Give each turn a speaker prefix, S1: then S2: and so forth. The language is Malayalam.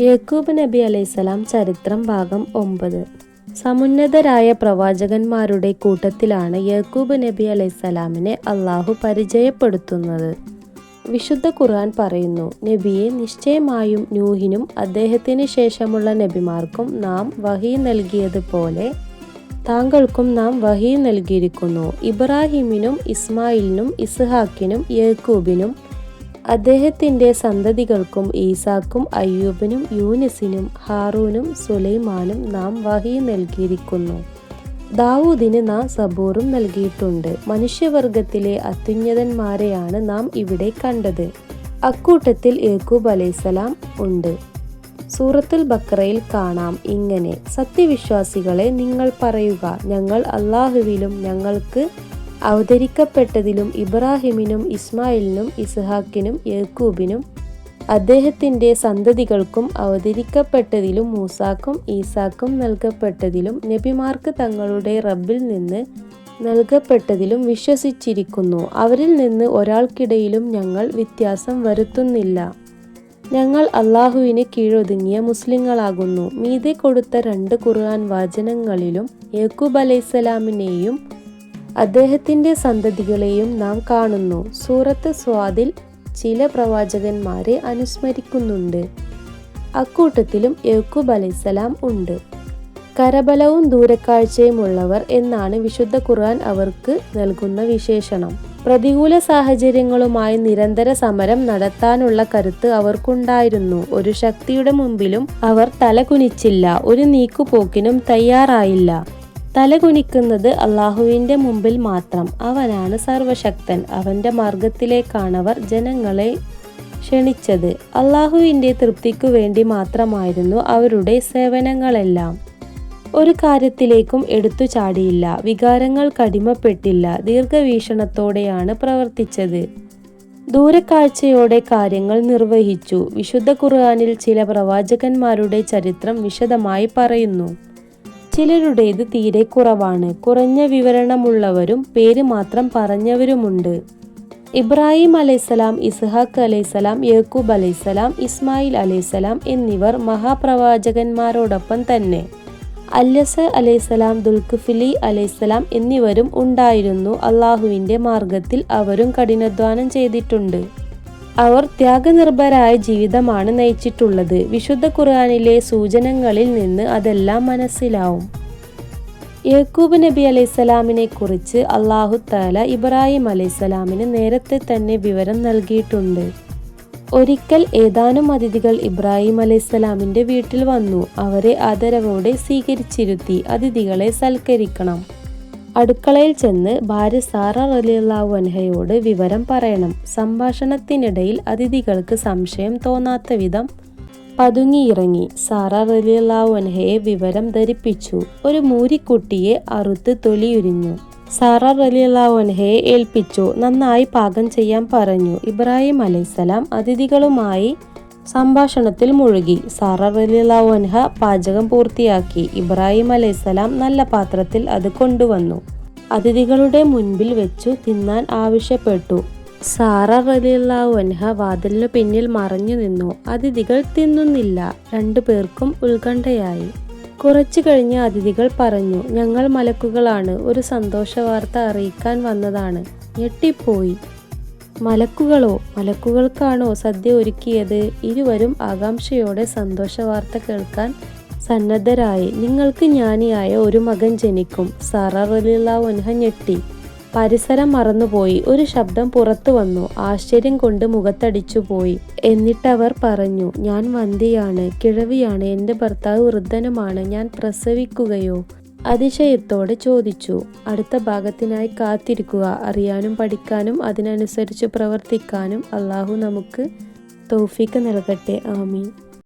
S1: യക്കൂബ് നബി അലൈസലാം ചരിത്രം ഭാഗം ഒമ്പത്. സമുന്നതരായ പ്രവാചകന്മാരുടെ കൂട്ടത്തിലാണ് യക്കൂബ് നബി അലൈസലാമിനെ അള്ളാഹു പരിചയപ്പെടുത്തുന്നത്. വിശുദ്ധ ഖുർആൻ പറയുന്നു നബിയെ നിശ്ചയമായും നൂഹിനും അദ്ദേഹത്തിന് ശേഷമുള്ള നബിമാർക്കും നാം വഹി നൽകിയതുപോലെ താങ്കൾക്കും നാം വഹി നൽകിയിരിക്കുന്നു. ഇബ്രാഹിമിനും ഇസ്മായിലിനും ഇസ്ഹാക്കിനും യേക്കൂബിനും അദ്ദേഹത്തിന്റെ സന്തതികൾക്കും ഈസാക്കും അയ്യൂബിനും യൂനിസിനും ഹാറൂനും സുലൈമാനും നാം വഹി നൽകിയിരിക്കുന്നു. ദാവൂദിന് നാം സബൂറും നൽകിയിട്ടുണ്ട്. മനുഷ്യവർഗത്തിലെ അത്യുന്നതന്മാരെയാണ് നാം ഇവിടെ കണ്ടത്. അക്കൂട്ടത്തിൽ യേക്കൂബ് അലൈസലാം ഉണ്ട്. സൂറത്തുൽ ബക്രയിൽ കാണാം ഇങ്ങനെ സത്യവിശ്വാസികളെ നിങ്ങൾ പറയുക ഞങ്ങൾ അള്ളാഹുവിലും ഞങ്ങൾക്ക് അവതരിക്കപ്പെട്ടതിലും ഇബ്രാഹിമിനും ഇസ്മായിലിനും ഇസ്ഹാക്കിനും യേക്കൂബിനും അദ്ദേഹത്തിന്റെ സന്തതികൾക്കും അവതരിക്കപ്പെട്ടതിലും മൂസാക്കും ഈസാക്കും നൽകപ്പെട്ടതിലും നബിമാർക്ക് തങ്ങളുടെ റബ്ബിൽ നിന്ന് നൽകപ്പെട്ടതിലും വിശ്വസിച്ചിരിക്കുന്നു. അവരിൽ നിന്ന് ഒരാൾക്കിടയിലും ഞങ്ങൾ വ്യത്യാസം വരുത്തുന്നില്ല. ഞങ്ങൾ അള്ളാഹുവിന് കീഴൊതുങ്ങിയ മുസ്ലിങ്ങളാകുന്നു. മീതെ കൊടുത്ത രണ്ട് ഖുർആൻ വാചനങ്ങളിലും യേക്കൂബ് അലൈഹിസ്സലാമിനെയും അദ്ദേഹത്തിന്റെ സന്തതികളെയും നാം കാണുന്നു. സൂറത്ത് സ്വാദിൽ ചില പ്രവാചകന്മാരെ അനുസ്മരിക്കുന്നുണ്ട്. അക്കൂട്ടത്തിലും യക്കൂബ് അലൈസലാം ഉണ്ട്. കരബലവും ദൂരക്കാഴ്ചയുമുള്ളവർ എന്നാണ് വിശുദ്ധ ഖുർആൻ അവർക്ക് നൽകുന്ന വിശേഷണം. പ്രതികൂല സാഹചര്യങ്ങളുമായി നിരന്തര സമരം നടത്താനുള്ള കരുത്ത് അവർക്കുണ്ടായിരുന്നു. ഒരു ശക്തിയുടെ മുമ്പിലും അവർ തലകുനിച്ചില്ല. ഒരു നീക്കുപോക്കിനും തയ്യാറായില്ല. തലകുനിക്കുന്നത് അള്ളാഹുവിന്റെ മുമ്പിൽ മാത്രം. അവനാണ് സർവശക്തൻ അവന്റെ മാർഗത്തിലേക്കാണവർ ജനങ്ങളെ ക്ഷണിച്ചത്. അള്ളാഹുവിന്റെ തൃപ്തിക്കു വേണ്ടി മാത്രമായിരുന്നു അവരുടെ സേവനങ്ങളെല്ലാം. ഒരു കാര്യത്തിലേക്കും എടുത്തു ചാടിയില്ല വികാരങ്ങൾ കടിമപ്പെട്ടില്ല. ദീർഘവീക്ഷണത്തോടെയാണ് പ്രവർത്തിച്ചത്. ദൂരക്കാഴ്ചയോടെ കാര്യങ്ങൾ നിർവഹിച്ചു. വിശുദ്ധ ഖുർആാനിൽ ചില പ്രവാചകന്മാരുടെ ചരിത്രം വിശദമായി പറയുന്നു. ചിലരുടേത് തീരെ കുറവാണ്. കുറഞ്ഞ വിവരണമുള്ളവരും പേര് മാത്രം പറഞ്ഞവരുമുണ്ട്. ഇബ്രാഹിം അലൈസലാം ഇസ്ഹാഖ് അലൈസലാം യേക്കൂബ് അലൈസലാം ഇസ്മായിൽ അലൈസലാം എന്നിവർ മഹാപ്രവാചകന്മാരോടൊപ്പം തന്നെ. അല്ലസ അലൈസലാം ദുൽഖുഫിലി അലൈസലാം എന്നിവരും ഉണ്ടായിരുന്നു. അള്ളാഹുവിന്റെ മാർഗത്തിൽ അവരും കഠിനാധ്വാനം ചെയ്തിട്ടുണ്ട്. അവർ ത്യാഗനിർഭരായ ജീവിതമാണ് നയിച്ചിട്ടുള്ളത്. വിശുദ്ധ ഖുർആാനിലെ സൂചനകളിൽ നിന്ന് അതെല്ലാം മനസ്സിലാവും. യേക്കൂബ് നബി അലൈസലാമിനെ കുറിച്ച് അള്ളാഹു താല ഇബ്രാഹിം അലൈസലാമിന് നേരത്തെ തന്നെ വിവരം നൽകിയിട്ടുണ്ട്. ഒരിക്കൽ ഏതാനും അതിഥികൾ ഇബ്രാഹിം അലൈഹിസ്സലാമിന്റെ വീട്ടിൽ വന്നു. അവരെ ആദരവോടെ സ്വീകരിച്ചിരുത്തി അതിഥികളെ സൽക്കരിക്കണം. അടുക്കളയിൽ ചെന്ന് ഭാര്യ സാറ റലിയുള്ള അൻഹയോട് വിവരം പറയണം. സംഭാഷണത്തിനിടയിൽ അതിഥികൾക്ക് സംശയം തോന്നാത്ത വിധം പതുങ്ങിയിറങ്ങി സാറ റലിയുള്ള അൻഹയെ വിവരം ധരിപ്പിച്ചു. ഒരു മൂരിക്കുട്ടിയെ അറുത്ത് തൊലിയുരിഞ്ഞു. സാറ റലിയുള്ള അൻഹയെ ഏൽപ്പിച്ചു. നന്നായി പാകം ചെയ്യാൻ പറഞ്ഞു. ഇബ്രാഹിം അലൈസലാം അതിഥികളുമായി സംഭാഷണത്തിൽ മുഴുകി. സാറ റലിയല്ലാഹു അൻഹ പാചകം പൂർത്തിയാക്കി. ഇബ്രാഹിം അലൈസലാം നല്ല പാത്രത്തിൽ അത് കൊണ്ടുവന്നു. അതിഥികളുടെ മുൻപിൽ വെച്ചു തിന്നാൻ ആവശ്യപ്പെട്ടു. സാറ റലിയല്ലാഹു അൻഹ വാതിലിനു പിന്നിൽ മറഞ്ഞു നിന്നു. അതിഥികൾ തിന്നുന്നില്ല. രണ്ടു പേർക്കും ഉത്കണ്ഠയായി. കുറച്ചു കഴിഞ്ഞ് അതിഥികൾ പറഞ്ഞു ഞങ്ങൾ മലക്കുകളാണ്. ഒരു സന്തോഷ വാർത്ത അറിയിക്കാൻ വന്നതാണ്. ഞെട്ടിപ്പോയി. മലക്കുകളോ മലക്കുകൾക്കാണോ സദ്യ ഒരുക്കിയത്? ഇരുവരും ആകാംക്ഷയോടെ സന്തോഷ വാർത്ത കേൾക്കാൻ സന്നദ്ധരായി. നിങ്ങൾക്ക് ജ്ഞാനിയായ ഒരു മകൻ ജനിക്കും. സാറ ഒൻഹ ഞെട്ടി. പരിസരം മറന്നുപോയി. ഒരു ശബ്ദം പുറത്തു വന്നു. ആശ്ചര്യം കൊണ്ട് മുഖത്തടിച്ചു പോയി. എന്നിട്ടവർ പറഞ്ഞു ഞാൻ വന്ധ്യയാണ്. കിഴവിയാണ്. എന്റെ ഭർത്താവ് വൃദ്ധനുമാണ്. ഞാൻ പ്രസവിക്കുകയോ അതിശയത്തോടെ ചോദിച്ചു. അടുത്ത ഭാഗത്തിനായി കാത്തിരിക്കുക. അറിയാനും പഠിക്കാനും അതിനനുസരിച്ച് പ്രവർത്തിക്കാനും അള്ളാഹു നമുക്ക് തൗഫീക്ക് നൽകട്ടെ. ആമീൻ.